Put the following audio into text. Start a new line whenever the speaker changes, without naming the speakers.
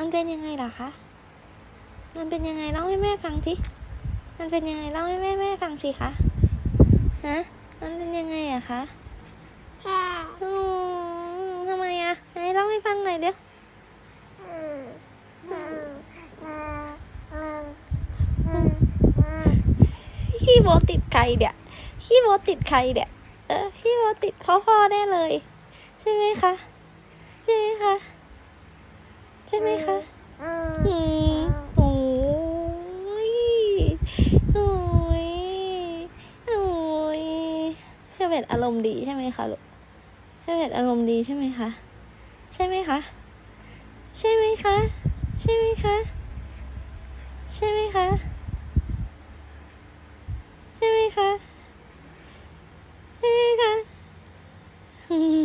มันเป็นยังไงล่ะคะ มันเป็นยังไงเล่าให้แม่ฟังสิมันเป็นยังไงเล่าให้แม่แม่ฟังสิคะ ฮะ มันเป็นยังไงอะคะ
แค่
อืมทำไมอะไหนเล่าให้ฟังหน่อยเดี๋ยวขี้โบติดใครเดี๋ยขี้โบติดใครเดี๋ยเออขี้โบติดพ่อพ่อแน่เลย ใช่ไหมคะ ใช่ไหมคะ
อืม
อืมโอ้ยโอ้ยโอ้ยเชเวตอารมณ์ดีใช่ไหมคะลูกเชเวตอารมณ์ดีใช่ไหมคะใช่ไหมคะใช่ไหมคะใช่ไหมคะใช่ไหมคะใช่ไหมคะใช่ไหมคะอืม